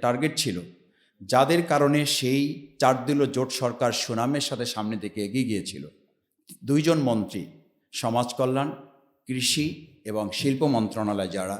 Target ছিল। যাদের কারণে সেই চারদিল জোট সরকার সুনামের সাথে সামনে দিকে এগিয়ে গিয়েছিল। দুইজন মন্ত্রী, সমাজ কল্যাণ, কৃষি এবং শিল্প মন্ত্রণালয় যারা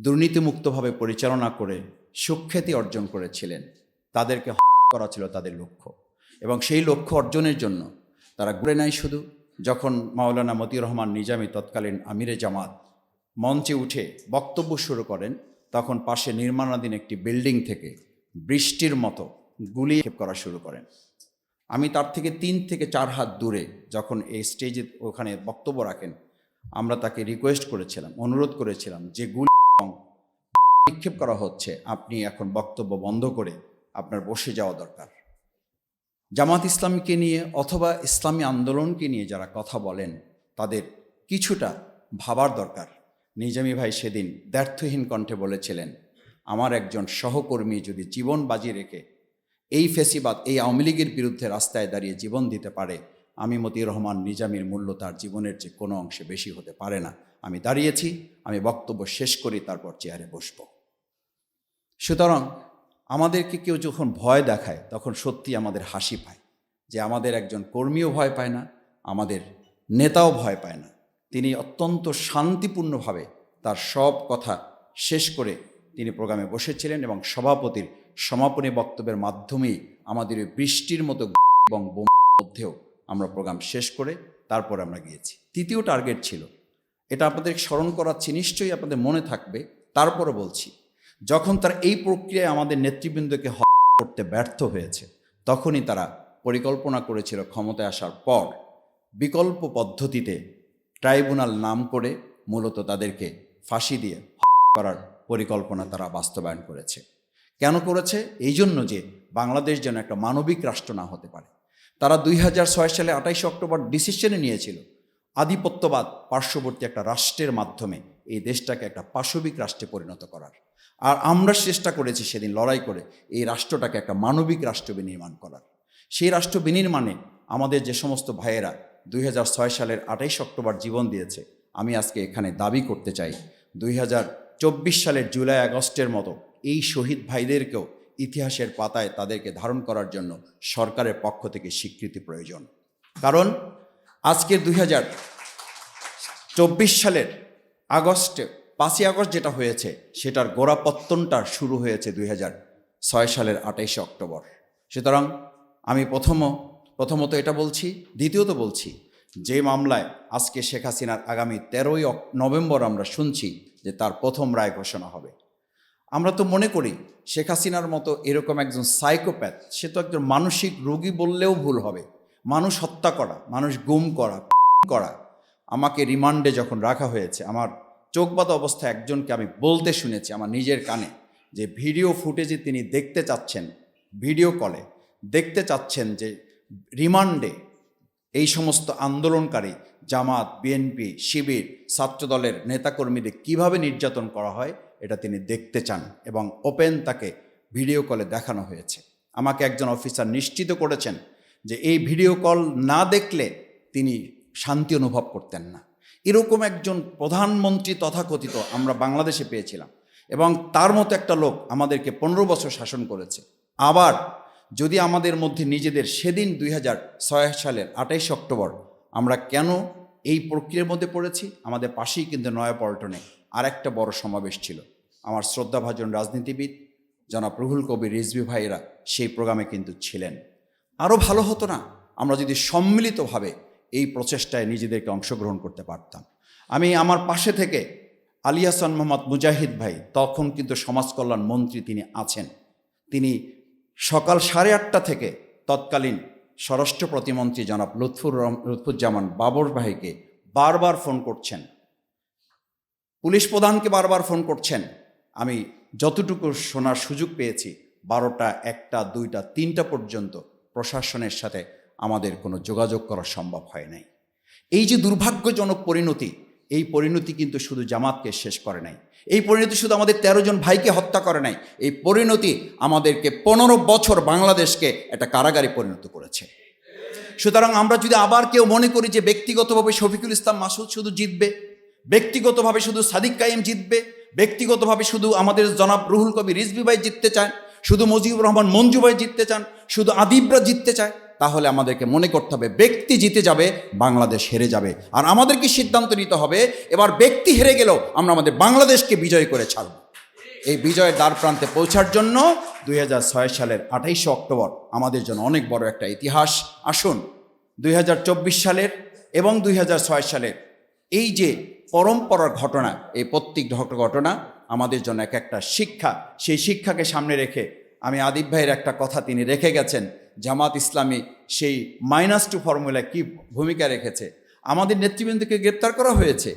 দুর্নীতিমুক্তভাবে পরিচালনা করে সুখ্যাতি অর্জন করেছিলেন, তাদেরকে করা ছিল তাদের লক্ষ্য। এবং সেই লক্ষ্য অর্জনের জন্য তারা ঘুরে নেয় শুধু। যখন মাওলানা মতিউর রহমান নিজামী তৎকালীন আমিরে জামাত মঞ্চে উঠে বক্তব্য শুরু করেন তখন পাশে নির্মাণাধীন একটি বিল্ডিং থেকে বৃষ্টির মতো গুলি করা শুরু করেন। আমি তার থেকে তিন থেকে চার হাত দূরে যখন এই স্টেজে ওখানে বক্তব্য রাখেন, আমরা তাকে রিকোয়েস্ট করেছিলাম, অনুরোধ করেছিলাম যে গুলি নিক্ষেপ করা হচ্ছে, আপনি এখন বক্তব্য বন্ধ করে আপনার বসে যাওয়া দরকার। জামাত ইসলামীকে নিয়ে অথবা ইসলামী আন্দোলনকে নিয়ে যারা কথা বলেন, তাদের কিছুটা ভাবার দরকার। নিজামী ভাই সেদিন দ্ব্যর্থহীন কণ্ঠে বলেছিলেন, আমার একজন সহকর্মী যদি জীবন বাজি রেখে এই ফেসিবাদ, এই আওয়ামী লীগের বিরুদ্ধে রাস্তায় দাঁড়িয়ে জীবন দিতে পারে, আমি মতিউর রহমান নিজামীর মূল্য তার জীবনের যে কোনো অংশে বেশি হতে পারে না। আমি দাঁড়িয়েছি, আমি বক্তব্য শেষ করি, তারপর চেয়ারে বসব। সুতরাং আমাদেরকে কেউ যখন ভয় দেখায়, তখন সত্যি আমাদের হাসি পায় যে আমাদের একজন কর্মীও ভয় পায় না, আমাদের নেতাও ভয় পায় না। তিনি অত্যন্ত শান্তিপূর্ণভাবে তার সব কথা শেষ করে তিনি প্রোগ্রামে বসেছিলেন এবং সভাপতির সমাপনী বক্তব্যের মাধ্যমেই আমাদের বৃষ্টির মতো এবং বোমার মধ্যেও আমরা প্রোগ্রাম শেষ করে তারপর আমরা গিয়েছি। তৃতীয় টার্গেট ছিল, এটা আপনাদের স্মরণ করাচ্ছি, নিশ্চয়ই আপনাদের মনে থাকবে তারপরে বলছি, যখন তারা এই প্রক্রিয়ায় আমাদের নেতৃবৃন্দকে করতে ব্যর্থ হয়েছে, তখনই তারা পরিকল্পনা করেছিল ক্ষমতায় আসার পর বিকল্প পদ্ধতিতে ট্রাইব্যুনাল নাম করে মূলত তাদেরকে ফাঁসি দিয়ে করার পরিকল্পনা তারা বাস্তবায়ন করেছে। কেন করেছে? এই জন্য যে বাংলাদেশ যেন একটা মানবিক রাষ্ট্র না হতে পারে। তারা দুই হাজার ছয় সালে আঠাইশে অক্টোবর ডিসিশনে নিয়েছিল, আধিপত্যবাদ পার্শ্ববর্তী একটা রাষ্ট্রের মাধ্যমে এই দেশটাকে একটা পাশবিক রাষ্ট্রে পরিণত করার। আর আমরা চেষ্টা করেছি সেদিন লড়াই করে এই রাষ্ট্রটাকে একটা মানবিক রাষ্ট্র বিনির্মাণ করার। সেই রাষ্ট্র বিনির্মাণে আমাদের যে সমস্ত ভাইয়েরা দুই হাজার ছয় সালের আঠাইশ অক্টোবর জীবন দিয়েছে। আমি আজকে এখানে দাবি করতে চাই, দুই হাজার চব্বিশ সালের জুলাই আগস্টের মতো এই শহীদ ভাইদেরকেও ইতিহাসের পাতায় তাদেরকে ধারণ করার জন্য সরকারের পক্ষ থেকে স্বীকৃতি প্রয়োজন। কারণ আজকের দুই চব্বিশ সালের আগস্টে, পাঁচই আগস্ট যেটা হয়েছে, সেটার গোড়াপত্তনটা শুরু হয়েছে দুই ছয় সালের আঠাইশে অক্টোবর। সুতরাং আমি প্রথম প্রথমত এটা বলছি, দ্বিতীয়ত বলছি, যে মামলায় আজকে শেখ হাসিনার আগামী তেরোই নভেম্বর আমরা শুনছি যে তার প্রথম রায় ঘোষণা হবে। আমরা তো মনে করি শেখ হাসিনার মতো এরকম একজন সাইকোপ্যাথ সে তো একজন মানসিক রোগী বললেও ভুল হবে। মানুষ হত্যা করা, মানুষ গুম করা করা, আমাকে রিমান্ডে যখন রাখা হয়েছে, আমার চোখবাদ অবস্থায় একজনকে আমি বলতে শুনেছি আমার নিজের কানে, যে ভিডিও ফুটেজে তিনি দেখতে চাচ্ছেন, ভিডিও কলে, দেখতে চাচ্ছেন যে রিমান্ডে এই সমস্ত আন্দোলনকারী জামাত বিএনপি শিবির, ছাত্রদলের নেতাকর্মীদের কীভাবে নির্যাতন করা হয়, এটা তিনি দেখতে চান এবং ওপেন তাকে ভিডিও কলে দেখানো হয়েছে। আমাকে একজন অফিসার নিশ্চিত করেছেন যে এই ভিডিও কল না দেখলে তিনি শান্তি অনুভব করতেন না। এরকম একজন প্রধানমন্ত্রী তথাকথিত আমরা বাংলাদেশে পেয়েছিলাম এবং তার মতো একটা লোক আমাদেরকে পনেরো বছর শাসন করেছে। আবার যদি আমাদের মধ্যে নিজেদের সেদিন দুই হাজার ছয় সালের আঠাইশ অক্টোবর আমরা কেন এই প্রক্রিয়ার মধ্যে পড়েছি, আমাদের পাশেই কিন্তু নয়াপল্টনে আর একটা বড় সমাবেশ ছিল। আমার শ্রদ্ধাভাজন রাজনীতিবিদ জনাব রুহুল কবির রিজভি ভাইয়েরা সেই প্রোগ্রামে কিন্তু ছিলেন। আরও ভালো হতো না, আমরা যদি সম্মিলিতভাবে এই প্রচেষ্টায় নিজেদেরকে অংশগ্রহণ করতে পারতাম। আমি আমার পাশে থেকে আলিয়াসান মোহাম্মদ মুজাহিদ ভাই, তখন কিন্তু সমাজ কল্যাণ মন্ত্রী তিনি আছেন। তিনি সকাল সাড়ে আটটা থেকে তৎকালীন স্বরাষ্ট্র প্রতিমন্ত্রী জনাব লুৎফুর লুৎফুজ্জামান বাবর ভাইকে বারবার ফোন করছেন। পুলিশ প্রধানকে বারবার ফোন করছেন। আমি যতটুকু শোনার সুযোগ পেয়েছি, বারোটা, একটা, দুইটা, তিনটা পর্যন্ত প্রশাসনের সাথে আমাদের কোনো যোগাযোগ করা সম্ভব হয় নাই। এই যে দুর্ভাগ্যজনক পরিণতি এই পরিণতি কিন্তু শুধু জামাতকে শেষ করে নাই। এই পরিণতি শুধু আমাদের তেরো জন ভাইকে হত্যা করে নাই। এই পরিণতি আমাদেরকে পনেরো বছর বাংলাদেশকে একটা কারাগারে পরিণত করেছে। সুতরাং আমরা যদি আবার কেউ মনে করি যে ব্যক্তিগতভাবে শফিকুল ইসলাম মাসুদ শুধু জিতবে, ব্যক্তিগতভাবে শুধু সাদিক কাইম জিতবে, ব্যক্তিগতভাবে শুধু আমাদের জনাব রুহুল কবি রিজবি ভাই জিততে চান, শুধু মুজিবুর রহমান মঞ্জু ভাই জিততে চান, শুধু আদিবরা জিততে চায় তাহলে আমাদেরকে মনে করতে হবে, ব্যক্তি জিতে যাবে, বাংলাদেশ হেরে যাবে। আর আমাদেরকে সিদ্ধান্ত নিতে হবে, এবার ব্যক্তি হেরে গেলেও আমরা আমাদের বাংলাদেশকে বিজয় করে ছাড়ব। এই বিজয়ের দ্বার প্রান্তে পৌঁছার জন্য দুই হাজার ছয় সালের আঠাইশে অক্টোবর আমাদের জন্য অনেক বড় একটা ইতিহাস। আসুন, দুই হাজার চব্বিশ সালের এবং দুই হাজার ছয় সালের এই যে পরম্পরার ঘটনা, এই প্রত্যেক ঘট- ঘটনা আমাদের জন্য এক একটা শিক্ষা। সেই শিক্ষাকে সামনে রেখে আমি আদিব ভাইয়ের একটা কথা তিনি রেখে গেছেন। জামাত ইসলামী সেই মাইনাস টু ফর্মুলা কি ভূমিকা রেখেছে? আমাদের নেতৃবৃন্দকে গ্রেপ্তার করা হয়েছে।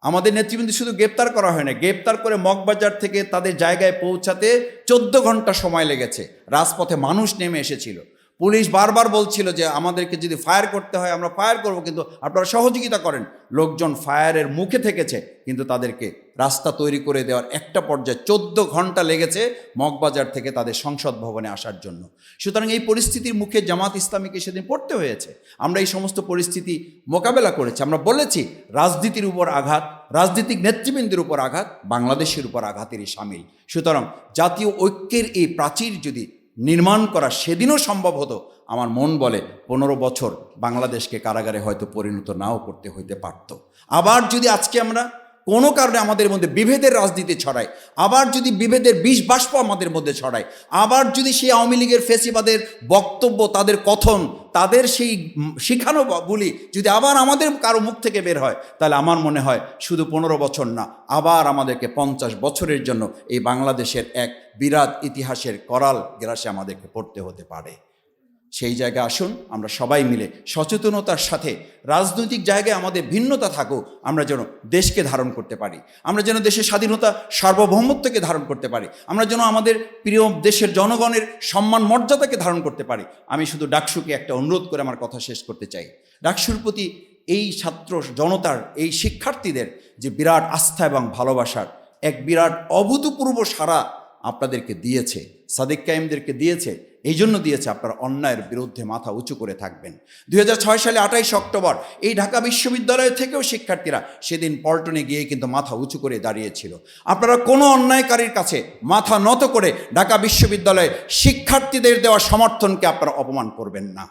আমাদের নেতৃবৃন্দ শুধু গ্রেপ্তার করা হয় না গ্রেপ্তার করে মগবাজার থেকে তাদের জায়গায় পৌঁছাতে চোদ্দ ঘণ্টা সময় লেগেছে। রাজপথে মানুষ নেমে এসেছিল। পুলিশ বারবার বলছিল যে আমাদেরকে যদি ফায়ার করতে হয়, আমরা ফায়ার করব, কিন্তু আপনারা সহযোগিতা করেন। লোকজন ফায়ারের মুখে থেকেছে, কিন্তু তাদেরকে রাস্তা তৈরি করে দেওয়ার একটা পর্যায়ে চোদ্দ ঘণ্টা লেগেছে মগবাজার থেকে তাদের সংসদ ভবনে আসার জন্য। সুতরাং এই পরিস্থিতির মুখে জামাত ইসলামীকে সেদিন পড়তে হয়েছে। আমরা এই সমস্ত পরিস্থিতি মোকাবেলা করেছি। আমরা বলেছি, রাজনীতির উপর আঘাত, রাজনৈতিক নেতৃবৃন্দের উপর আঘাত, বাংলাদেশের উপর আঘাতেরই সামিল। সুতরাং জাতীয় ঐক্যের এই প্রাচীর যদি নির্মাণ করা সেদিনও সম্ভব হতো। আমার মন বলে পনেরো বছর বাংলাদেশকে কারাগারে হয়তো পরিণত নাও করতে হইতে পারত। আবার যদি আজকে আমরা কোনো কারণে আমাদের মধ্যে বিভেদের রাজনীতি ছড়ায়। আবার যদি বিভেদের বিষ বাষ্প আমাদের মধ্যে ছড়ায়, আবার যদি সেই আওয়ামী লীগের ফেসিবাদের বক্তব্য, তাদের কথন, তাদের সেই শিখানো বলি যদি আবার আমাদের কারও মুখ থেকে বের হয়, তাহলে আমার মনে হয় শুধু পনেরো বছর না, আবার আমাদেরকে পঞ্চাশ বছরের জন্য এই বাংলাদেশের এক বিরাট ইতিহাসের করাল গ্রাসে আমাদেরকে পড়তে হতে পারে। সেই জায়গায় আসুন, আমরা সবাই মিলে সচেতনতার সাথে রাজনৈতিক জায়গায় আমাদের ভিন্নতা থাকুক, আমরা যেন দেশকে ধারণ করতে পারি। আমরা যেন দেশের স্বাধীনতা সার্বভৌমত্বকে ধারণ করতে পারি। আমরা যেন আমাদের প্রিয় দেশের জনগণের সম্মান মর্যাদাকে ধারণ করতে পারি। আমি শুধু ডাকসুকে একটা অনুরোধ করে আমার কথা শেষ করতে চাই। ডাকসুর প্রতি এই ছাত্র জনতার, এই শিক্ষার্থীদের যে বিরাট আস্থা এবং ভালোবাসার, এক বিরাট অভূতপূর্ব সারা আপনাদেরকে দিয়েছে সাদিক কাইমদেরকে দিয়েছে এই জন্য দিয়েছে আপনারা অন্যায়ের বিরুদ্ধে মাথা উঁচু করে থাকবেন। দু হাজার ছয় সালে আঠাইশ অক্টোবর, এই ঢাকা বিশ্ববিদ্যালয় থেকেও শিক্ষার্থীরা সেদিন পল্টনে গিয়ে কিন্তু মাথা উঁচু করে দাঁড়িয়েছিল। আপনারা কোনো অন্যায়কারীর কাছে মাথা নত করে ঢাকা বিশ্ববিদ্যালয়ে শিক্ষার্থীদের দেওয়া সমর্থনকে আপনারা অপমান করবেন না।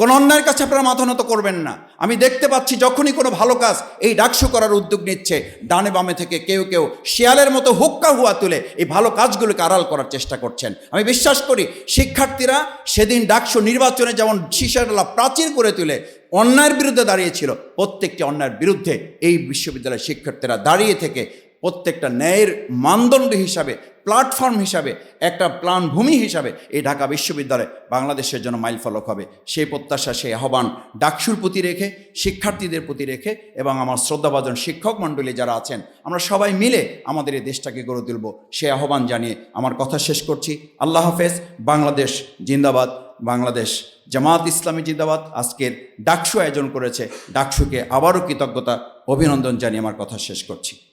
কোনো অন্যায়ের কাছে আপনারা মাথা নত করবেন না। আমি দেখতে পাচ্ছি যখনই কোনো ভালো কাজ এই ডাকসু করার উদ্যোগ নিচ্ছে, ডানে বামে থেকে কেউ কেউ শিয়ালের মতো হুক্কা হুয়া তুলে এই ভালো কাজগুলোকে আড়াল করার চেষ্টা করছেন। আমি বিশ্বাস করি শিক্ষার্থীরা সেদিন ডাকসু নির্বাচনে যেমন শিশাডালা প্রাচীর করে তুলে অন্যায়ের বিরুদ্ধে দাঁড়িয়েছিল, প্রত্যেকটি অন্যায়ের বিরুদ্ধে এই বিশ্ববিদ্যালয়ের শিক্ষার্থীরা দাঁড়িয়ে থেকে প্রত্যেকটা ন্যায়ের মানদণ্ড হিসাবে প্ল্যাটফর্ম হিসাবে, একটা প্লান ভূমি হিসাবে এই ঢাকা বিশ্ববিদ্যালয় বাংলাদেশের জন্য মাইলফলক হবে। সেই প্রত্যাশা সেই আহ্বান ডাকসুর প্রতি রেখে, শিক্ষার্থীদের প্রতি রেখে এবং আমার শ্রদ্ধাভাজন শিক্ষক মণ্ডলী যারা আছেন, আমরা সবাই মিলে আমাদের এই দেশটাকে গড়ে তুলব। সে আহ্বান জানিয়ে আমার কথা শেষ করছি। আল্লাহ হাফেজ। বাংলাদেশ জিন্দাবাদ। বাংলাদেশ জামাত ইসলামী জিন্দাবাদ। আজকের ডাকসু আয়োজন করেছে। ডাকসুকে আবারও কৃতজ্ঞতা, অভিনন্দন জানিয়ে আমার কথা শেষ করছি।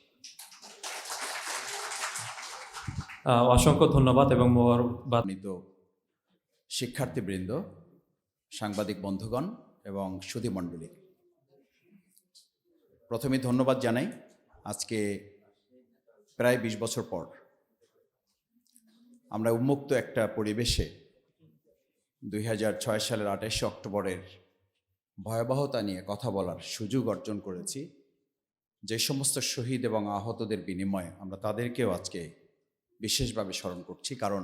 অসংখ্য ধন্যবাদ এবং মোবারকবাদ শিক্ষার্থীবৃন্দ, সাংবাদিক বন্ধুগণ এবং সুধীমণ্ডলী প্রথমে ধন্যবাদ জানাই আজকে প্রায় বিশ বছর পর আমরা উন্মুক্ত একটা পরিবেশে দুই হাজার ছয় সালের আঠাশে অক্টোবরের ভয়াবহতা নিয়ে কথা বলার সুযোগ অর্জন করেছি। যে সমস্ত শহীদ এবং আহতদের বিনিময়ে আমরা তাদেরকেও আজকে বিশেষভাবে স্মরণ করছি, কারণ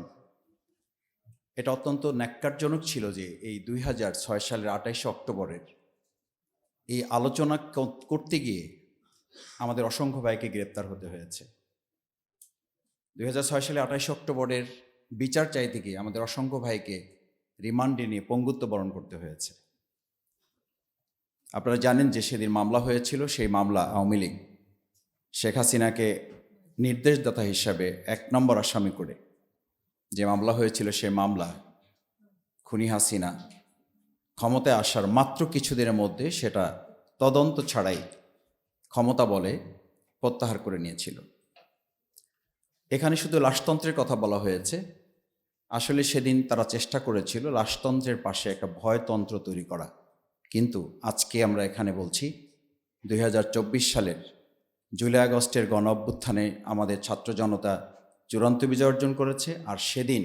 এটা অত্যন্ত ন্যাক্কারজনক ছিল যে এই দুই হাজার ছয় সালের আঠাইশে অক্টোবরের এই আলোচনা করতে গিয়ে আমাদের অসংখ্য ভাইকে গ্রেপ্তার হতে হয়েছে। দুই হাজার ছয় সালে আঠাইশে অক্টোবরের বিচার চাইতে গিয়ে আমাদের অসংখ্য ভাইকে রিমান্ডে নিয়ে পঙ্গুত্ব বরণ করতে হয়েছে। আপনারা জানেন যে সেদিন মামলা হয়েছিল, সেই মামলা আওয়ামী লীগ। শেখ হাসিনাকে নির্দেশদাতা হিসাবে এক নম্বর আসামি করে। যে মামলা হয়েছিল সে মামলা খুনি হাসিনা ক্ষমতায় আসার মাত্র কিছুদিনের মধ্যে সেটা তদন্ত ছাড়াই ক্ষমতা বলে প্রত্যাহার করে নিয়েছিল। এখানে শুধু লাশতন্ত্রের কথা বলা হয়েছে। আসলে সেদিন তারা চেষ্টা করেছিল লাশতন্ত্রের পাশে একটা ভয়তন্ত্র তৈরি করা। কিন্তু আজকে আমরা এখানে বলছি দুই হাজার চব্বিশ সালের জুলাই আগস্টের গণ অভ্যুত্থানে আমাদের ছাত্র জনতা চূড়ান্ত বিজয় অর্জন করেছে আর সেদিন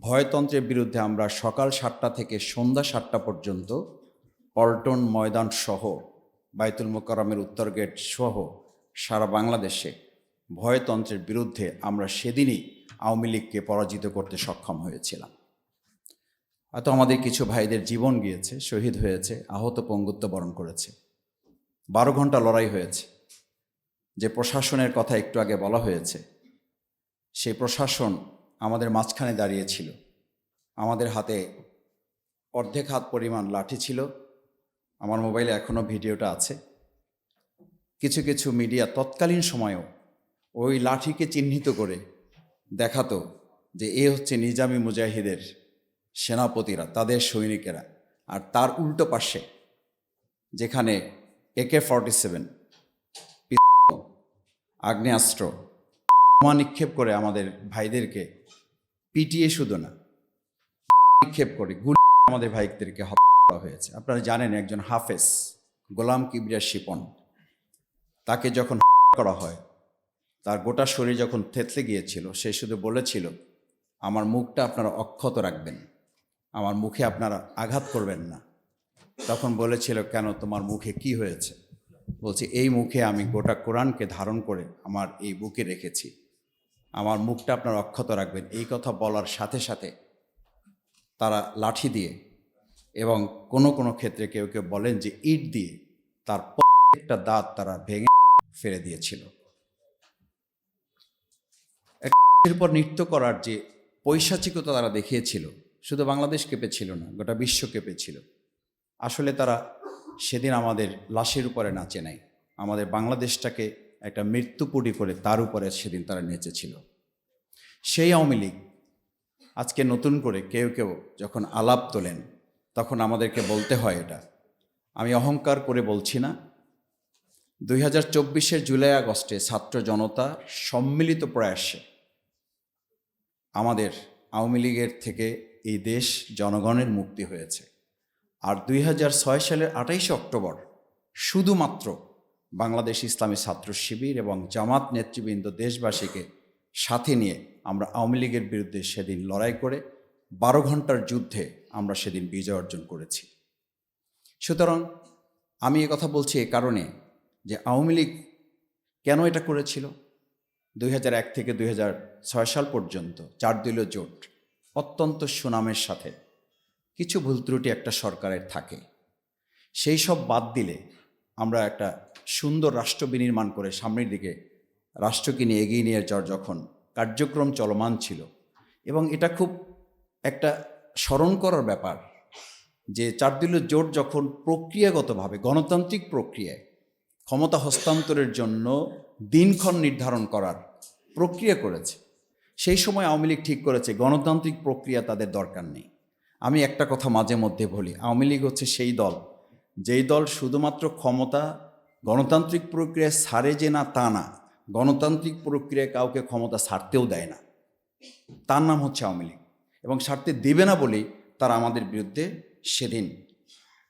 ভয়তন্ত্রের বিরুদ্ধে আমরা সকাল সাতটা থেকে সন্ধ্যা সাতটা পর্যন্ত পল্টন ময়দান সহ বাইতুল মোকারমের উত্তর গেট সহ সারা বাংলাদেশে ভয়তন্ত্রের বিরুদ্ধে আমরা সেদিনই আওয়ামী লীগকে পরাজিত করতে সক্ষম হয়েছিলাম। হয়তো আমাদের কিছু ভাইদের জীবন গিয়েছে, শহীদ হয়েছে, আহত পঙ্গুত্ব বরণ করেছে। বারো ঘণ্টা লড়াই হয়েছে। যে প্রশাসনের কথা একটু আগে বলা হয়েছে সেই প্রশাসন আমাদের মাঝখানে দাঁড়িয়েছিল। আমাদের হাতে অর্ধেক হাত পরিমাণ লাঠি ছিল। আমার মোবাইলে এখনও ভিডিওটা আছে। কিছু কিছু মিডিয়া তৎকালীন সময়েও ওই লাঠিকে চিহ্নিত করে দেখাতো যে এ হচ্ছে নিজামি মুজাহিদের সেনাপতিরা, তাদের সৈনিকেরা। আর তার উল্টো পাশে যেখানে একে ফর্টি সেভেন আগ্নেয়াস্ত্র। বোমা নিক্ষেপ করে আমাদের ভাইদেরকে পিটিয়ে শুধু না, নিক্ষেপ করে গুলি আমাদের ভাইদেরকে হত্যা হয়েছে। আপনারা জানেন একজন হাফেজ গোলাম কিবরিয়া শিপন, তাকে যখন করা হয়, তার গোটা শরীর যখন থেতলে গিয়েছিল, সে শুধু বলেছিল, আমার মুখটা আপনারা অক্ষত রাখবেন, আমার মুখে আপনারা আঘাত করবেন না। তখন বলেছিল, কেন তোমার মুখে কি হয়েছে? বলছে, এই মুখে আমি গোটা কোরআনকে ধারণ করে আমার এই বুকে রেখেছি। আমার মুখটা আপনার অক্ষত রাখবেন। এই কথা বলার সাথে সাথে তারা লাঠি দিয়ে এবং কোনো কোনো ক্ষেত্রে কেউ কেউ বলেন যে ইট দিয়ে তার প্রত্যেকটা দাঁত তারা ভেঙে ফেলে দিয়েছিল। এরপর নৃত্য করার যে পৈশাচিকতা তারা দেখিয়েছিল, শুধু বাংলাদেশ কেঁপেছিল না, গোটা বিশ্ব কেঁপেছিল। আসলে তারা সেদিন আমাদের লাশের উপরে নাচে নাই। আমাদের বাংলাদেশটাকে একটা মৃত্যুপুটি করে তার উপরে সেদিন তারা নেচেছিল। সেই আওয়ামী লীগ আজকে নতুন করে কেউ কেউ যখন আলাপ তোলেন, তখন আমাদেরকে বলতে হয় এটা। আমি অহংকার করে বলছি না। দুই হাজার চব্বিশের জুলাই আগস্টে ছাত্র জনতা সম্মিলিত প্রয়াসে আমাদের আওয়ামী লীগের থেকে এই দেশ জনগণের মুক্তি হয়েছে। আর দুই হাজার ছয় সালের আঠাইশে অক্টোবর শুধুমাত্র বাংলাদেশ ইসলামী ছাত্র শিবির এবং জামাত নেতৃবৃন্দ দেশবাসীকে সাথে নিয়ে আমরা আওয়ামী লীগের বিরুদ্ধে সেদিন লড়াই করে বারো ঘণ্টার যুদ্ধে আমরা সেদিন বিজয় অর্জন করেছি। সুতরাং আমি কথা বলছি এ কারণে যে আওয়ামী লীগ কেন এটা করেছিল? দুই থেকে দুই সাল পর্যন্ত চার দলীয় জোট অত্যন্ত সুনামের সাথে কিছু ভুল ত্রুটি একটা সরকারের থাকে। সেই সব বাদ দিলে আমরা একটা সুন্দর রাষ্ট্র বিনির্মাণ করে সামনের দিকে রাষ্ট্রকে নিয়ে এগিয়ে নিয়ে যাওয়ার যখন কার্যক্রম চলমান ছিল এবং এটা খুব একটা স্মরণ করার ব্যাপার যে চারদলীয় জোট যখন প্রক্রিয়াগতভাবে, গণতান্ত্রিক প্রক্রিয়ায় ক্ষমতা হস্তান্তরের জন্য দিনক্ষণ নির্ধারণ করার প্রক্রিয়া করেছে, সেই সময় আওয়ামী লীগ ঠিক করেছে গণতান্ত্রিক প্রক্রিয়া তাদের দরকার নেই। আমি একটা কথা মাঝে মধ্যে বলি, আওয়ামী লীগ হচ্ছে সেই দল, যেই দল শুধুমাত্র ক্ষমতা গণতান্ত্রিক প্রক্রিয়ায় ছাড়ে যে না তা না, গণতান্ত্রিক প্রক্রিয়ায় কাউকে ক্ষমতা ছাড়তেও দেয় না। তার নাম হচ্ছে আওয়ামী লীগ এবং ছাড়তে দেবে না বলেই তারা আমাদের বিরুদ্ধে সেদিন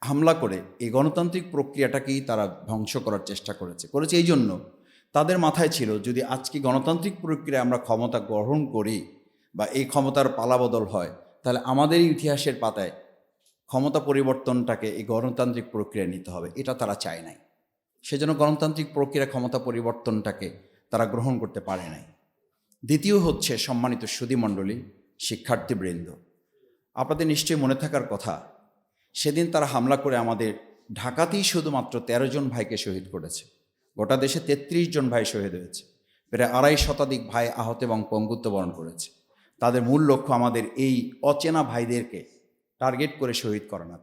হামলা করে এই গণতান্ত্রিক প্রক্রিয়াটাকেই তারা ধ্বংস করার চেষ্টা করেছে করেছে এই জন্য তাদের মাথায় ছিল যদি আজকে গণতান্ত্রিক প্রক্রিয়ায় আমরা ক্ষমতা গ্রহণ করি বা এই ক্ষমতার পালাবদল হয় তাহলে আমাদের ইতিহাসের পাতায় ক্ষমতা পরিবর্তনটাকে এই গণতান্ত্রিক প্রক্রিয়া নিতে হবে। এটা তারা চায় নাই। সেজন্য গণতান্ত্রিক প্রক্রিয়া ক্ষমতা পরিবর্তনটাকে তারা গ্রহণ করতে পারে নাই। দ্বিতীয় হচ্ছে সম্মানিত সুদীমণ্ডলী শিক্ষার্থীবৃন্দ। আপনাদের নিশ্চয়ই মনে থাকার কথা, সেদিন তারা হামলা করে আমাদের ঢাকাতেই শুধুমাত্র ১৩ জন ভাইকে শহীদ করেছে। গোটা দেশে ৩৩ জন ভাই শহীদ হয়েছে। প্রায় আড়াই শতাধিক ভাই আহত এবং পঙ্গুত্ব বরণ করেছে। তাদের মূল লক্ষ্য আমাদের এই অচেনা ভাইদেরকে টার্গেট করে শহীদ করা না